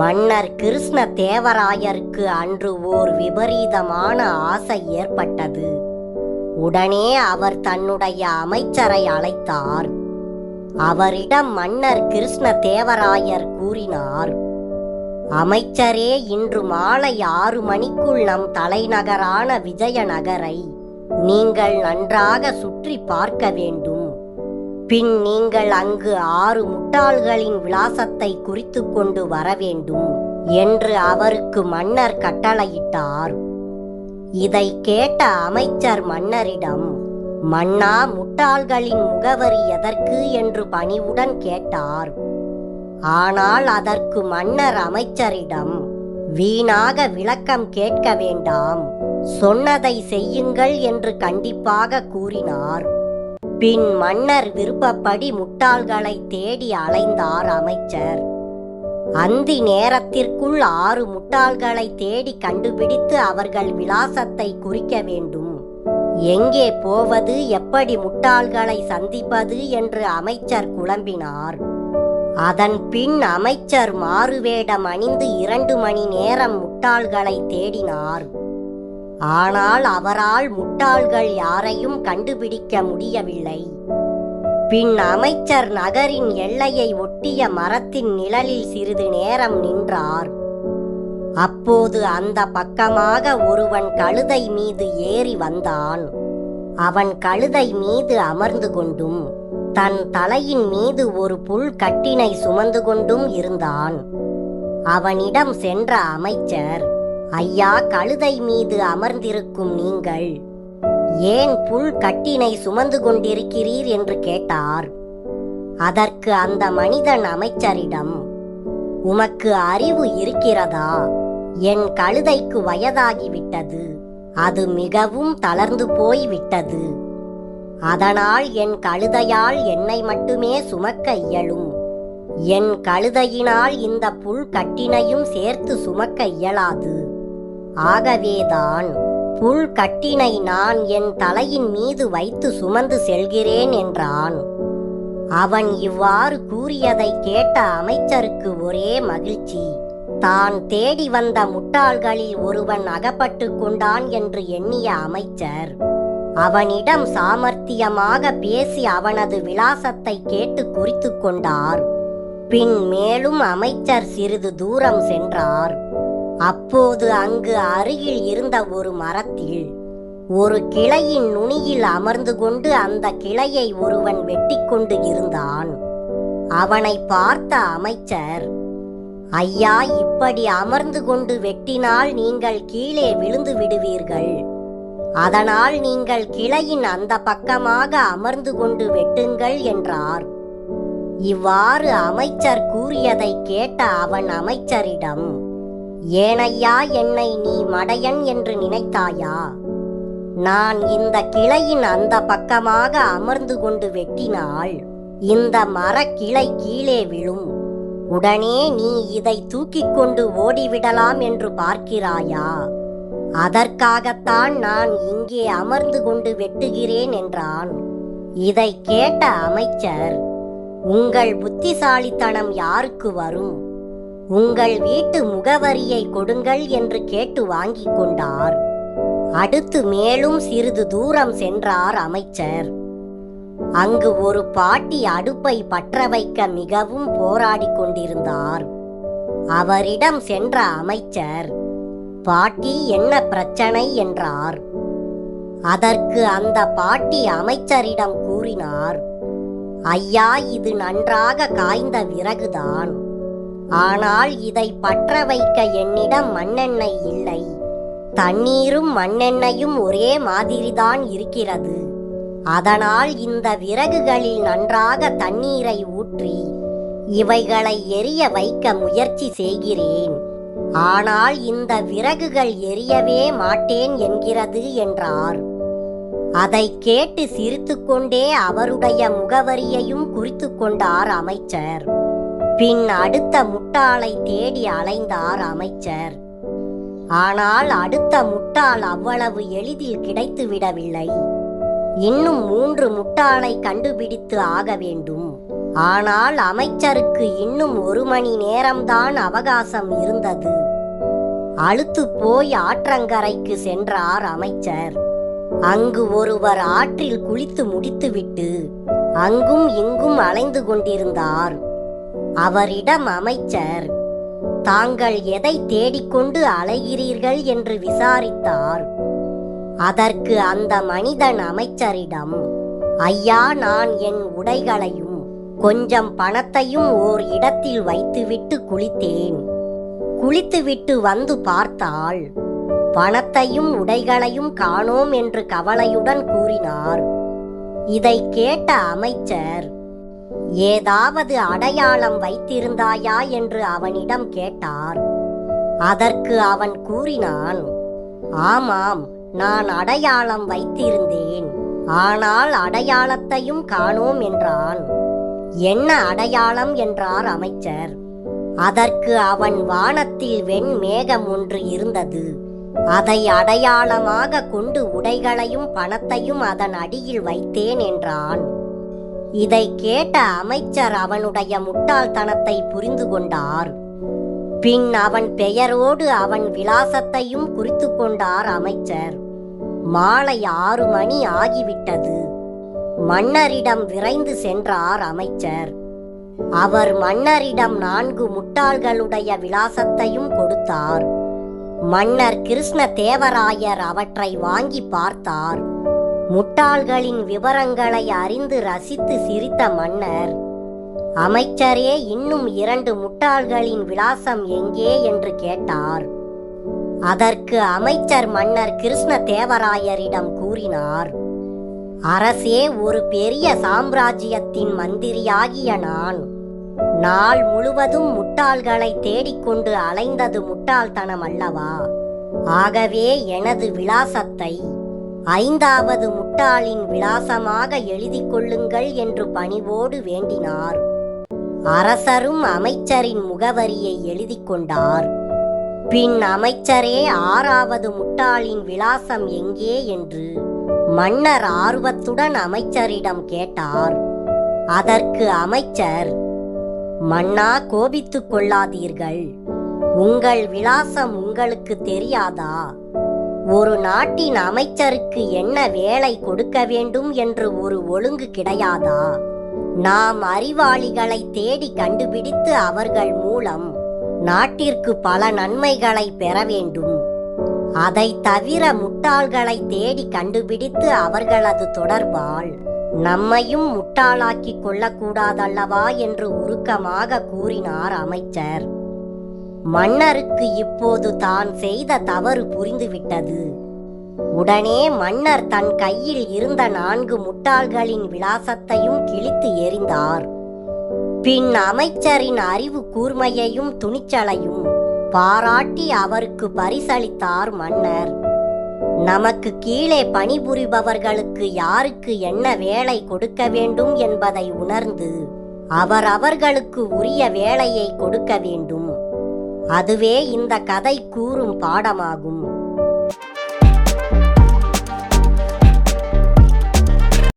மன்னர் கிருஷ்ண தேவராயருக்கு அன்று ஓர் விபரீதமான ஆசை ஏற்பட்டது. உடனே அவர் தன்னுடைய அமைச்சரை அழைத்தார். அவரிடம் மன்னர் கிருஷ்ண தேவராயர் கூறினார் அமைச்சரே இன்று மாலை ஆறு மணிக்குள் நம் தலைநகரான விஜயநகரை நீங்கள் நன்றாக சுற்றி பார்க்க வேண்டும். பின் நீங்கள் அங்கு ஆறு முட்டாள்களின் விலாசத்தை குறித்து கொண்டு வர வேண்டும் என்று அவருக்கு மன்னர் கட்டளையிட்டார். இதை கேட்ட அமைச்சர் மன்னரிடம் மன்னா முட்டாள்களின் முகவரி எதற்கு? என்று பணிவுடன் கேட்டார். ஆனால் அதற்கு மன்னர் அமைச்சரிடம் வீணாக விளக்கம் கேட்க வேண்டாம் சொன்னதை செய்யுங்கள் என்று கண்டிப்பாக கூறினார். பின் மன்னர் விருப்பப்படி முட்டாள்களை தேடி அலைந்தார் அமைச்சர். அந்தி நேரத்திற்குள் ஆறு முட்டாள்களை தேடி கண்டுபிடித்து அவர்கள் விலாசத்தை குறிக்க வேண்டும். எங்கே போவது எப்படி முட்டாள்களை சந்திப்பது என்று அமைச்சர் குழம்பினார். அதன் பின் அமைச்சர் மாறுவேடம் அணிந்து இரண்டு மணி நேரம் முட்டாள்களை தேடினார். ஆனால் அவரால் முட்டாள்கள் யாரையும் கண்டுபிடிக்க முடியவில்லை. பின் அமைச்சர் நகரின் எல்லையை ஒட்டிய மரத்தின் நிழலில் சிறிது நேரம் நின்றார். அப்போது அந்த பக்கமாக ஒருவன் கழுதை மீது ஏறி வந்தான். அவன் கழுதை மீது அமர்ந்து கொண்டும் தன் தலையின் மீது ஒரு புல் கட்டினை சுமந்து கொண்டும் இருந்தான். அவனிடம் சென்ற அமைச்சர் ஐயா கழுதை மீது அமர்ந்திருக்கும் நீங்கள் ஏன் புல் கட்டினை சுமந்து கொண்டிருக்கிறீர் என்று கேட்டார். அதற்கு அந்த மனிதன் அமைச்சரிடம் உமக்கு அறிவு இருக்கிறதா? என் கழுதைக்கு வயதாகிவிட்டது. அது மிகவும் தளர்ந்து போய் விட்டது அதனால் என் கழுதையால் என்னை மட்டுமே சுமக்க இயலும். என் கழுதையினால் இந்த புல் கட்டினையும் சேர்த்து சுமக்க இயலாது. ஆகவேதான் புல் கட்டினை நான் என் தலையின் மீது வைத்து சுமந்து செல்கிறேன் என்றான். அவன் இவ்வாறு கூறியதை கேட்ட அமைச்சருக்கு ஒரே மகிழ்ச்சி. தான் தேடி வந்த முட்டாள்களில் ஒருவன் அகப்பட்டு கொண்டான் என்று எண்ணிய அமைச்சர். அவனிடம் சாமர்த்தியமாக பேசி அவனது விலாசத்தை கேட்டு குறித்து கொண்டார். பின் மேலும் அமைச்சர் சிறிது தூரம் சென்றார். அப்போது அங்கு அருகில் இருந்த ஒரு மரத்தில் ஒரு கிளையின் நுனியில் அமர்ந்து கொண்டு அந்த கிளையை ஒருவன் வெட்டி கொண்டு இருந்தான். அவனை பார்த்த அமைச்சர் ஐயா இப்படி அமர்ந்து கொண்டு வெட்டினால் நீங்கள் கீழே விழுந்து விடுவீர்கள். அதனால் நீங்கள் கிளையின் அந்த பக்கமாக அமர்ந்து கொண்டு வெட்டுங்கள் என்றார். இவ்வாறு அமைச்சர் கூறியதை கேட்ட அவன் அமைச்சரிடம் ஏனையா என்னை நீ மடையன் என்று நினைத்தாயா? நான் இந்த கிளையின் அந்த பக்கமாக அமர்ந்து கொண்டு வெட்டினால் இந்த மரக்கிளை கீழே விழும். உடனே நீ இதை தூக்கிக் கொண்டு ஓடிவிடலாம் என்று பார்க்கிறாயா? அதற்காகத்தான் நான் இங்கே அமர்ந்து கொண்டு வெட்டுகிறேன் என்றான். இதை கேட்ட அமைச்சர் உங்கள் புத்திசாலித்தனம் யாருக்கு வரும்? உங்கள் வீட்டு முகவரியை கொடுங்கள் என்று கேட்டு வாங்கிக் கொண்டார். அடுத்து மேலும் சிறிது தூரம் சென்றார் அமைச்சர். அங்கு ஒரு பாட்டி அடுப்பை பற்ற வைக்க மிகவும் போராடிக் கொண்டிருந்தார். அவரிடம் சென்ற அமைச்சர் பாட்டி என்ன பிரச்சனை? என்றார். அதற்கு அந்த பாட்டி அமைச்சரிடம் கூறினார் ஐயா இது நன்றாக காய்ந்த விறகுதான். ஆனால் இதை பற்ற வைக்க என்னிடம் மண்ணெண்ணெய் இல்லை. தண்ணீரும் மண்ணெண்ணையும் ஒரே மாதிரிதான் இருக்கிறது. அதனால் இந்த விறகுகளில் நன்றாக தண்ணீரை ஊற்றி இவைகளை எரிய வைக்க முயற்சி செய்கிறேன். ஆனால் இந்த விறகுகள் எரியவே மாட்டேன் என்கிறது என்றார். அதை கேட்டு சிரித்துக்கொண்டே அவருடைய முகவரியையும் குறித்து கொண்டார் அமைச்சர். பின் அடுத்த முட்டாளை தேடி அலைந்தார் அமைச்சர். ஆனால் அடுத்த முட்டாள் அவ்வளவு எளிதில் கிடைத்து விடவில்லை. இன்னும் மூன்று முட்டாளை கண்டுபிடித்து ஆக வேண்டும். ஆனால் அமைச்சருக்கு இன்னும் ஒரு மணி நேரம்தான் அவகாசம் இருந்தது. அழுத்து போய் ஆற்றங்கரைக்கு சென்றார் அமைச்சர். அங்கு ஒருவர் ஆற்றில் குளித்து முடித்துவிட்டு அங்கும் இங்கும் அலைந்து கொண்டிருந்தார். அவரிடம் அமைச்சர் தாங்கள் எதை தேடிக்கொண்டு அலைகிறீர்கள்? என்று விசாரித்தார். அதற்கு அந்த மனிதன் அமைச்சரிடம் ஐயா நான் என் உடைகளையும் கொஞ்சம் பணத்தையும் ஓர் இடத்தில் வைத்துவிட்டு குளித்தேன். குளித்துவிட்டு வந்து பார்த்தால் பணத்தையும் உடைகளையும் காணோம் என்று கவலையுடன் கூறினார். இதை கேட்ட அமைச்சர் ஏதாவது அடையாளம் வைத்திருந்தாயா என்று அவனிடம் கேட்டார். அதற்கு அவன் கூறினான் ஆமாம் நான் அடையாளம் வைத்திருந்தேன். ஆனால் அடையாளத்தையும் காணோம் என்றான். என்ன அடையாளம்? என்றார் அமைச்சர். அதற்கு அவன் வானத்தில் வெண் மேகம் ஒன்று இருந்தது. அதை அடையாளமாக கொண்டு உடைகளையும் பணத்தையும் அதன் அடியில் வைத்தேன் என்றான். இதை கேட்ட அமைச்சர் அவனுடைய முட்டாள்தனத்தை புரிந்து கொண்டார். பின் அவன் பெயரோடு அவன் விலாசத்தையும் குறித்து கொண்டார் அமைச்சர். மாலை ஆறு மணி ஆகிவிட்டது. மன்னரிடம் விரைந்து சென்றார் அமைச்சர். அவர் மன்னரிடம் நான்கு முட்டாள்களுடைய விலாசத்தையும் கொடுத்தார். மன்னர் கிருஷ்ண தேவராயர் அவற்றை வாங்கி பார்த்தார். முட்டாள்களின் விவரங்களை அறிந்து ரசித்து சிரித்த மன்னர் அமைச்சரே இன்னும் இரண்டு முட்டாள்களின் விலாசம் எங்கே? என்று கேட்டார். அதற்கு அமைச்சர் மன்னர் கிருஷ்ண தேவராயரிடம் கூறினார் அரசே ஒரு பெரிய சாம்ராஜ்யத்தின் மந்திரியாகிய நான் நாள் முழுவதும் முட்டாள்களை தேடிக்கொண்டு அலைந்தது முட்டாள்தனம் அல்லவா ஆகவே எனது விலாசத்தை ஐந்தாவது முட்டாளின் விலாசமாக எழுதி கொள்ளுங்கள் என்று பணிவோடு வேண்டினார். அரசரும் அமைச்சரின் முகவரியை எழுதி கொண்டார். பின் அமைச்சரே ஆறாவது முட்டாளின் விலாசம் எங்கே என்று மன்னர் ஆர்வத்துடன் அமைச்சரிடம் கேட்டார். அதற்கு அமைச்சர் மன்னா கோபித்துக் கொள்ளாதீர்கள். உங்கள் விலாசம் உங்களுக்கு தெரியாதா? ஒரு நாட்டின் அமைச்சருக்கு என்ன வேலை கொடுக்க வேண்டும் என்று ஒரு ஒழுங்கு கிடையாதா? நாம் அறிவாளிகளை தேடி கண்டுபிடித்து அவர்கள் மூலம் நாட்டிற்கு பல நன்மைகளை பெற வேண்டும். அதை தவிர முட்டாள்களை தேடி கண்டுபிடித்து அவர்களது தொடர்பால் நம்மையும் முட்டாளாக்கிக் கொள்ளக்கூடாதல்லவா என்று உருக்கமாக கூறினார் அமைச்சர். மன்னருக்கு இப்போது தான் செய்த தவறு புரிந்துவிட்டது. உடனே மன்னர் தன் கையில் இருந்த நான்கு முட்டாள்களின் விலாசத்தையும் கிழித்து எறிந்தார். பின் அமைச்சரின் அறிவு கூர்மையையும் துணிச்சலையும் பாராட்டி அவருக்கு பரிசளித்தார் மன்னர். நமக்கு கீழே பணிபுரிபவர்களுக்கு யாருக்கு என்ன வேலை கொடுக்க வேண்டும் என்பதை உணர்ந்து அவர் அவர்களுக்கு உரிய வேலையை கொடுக்க வேண்டும். அதுவே இந்த கதை கூறும் பாடமாகும்.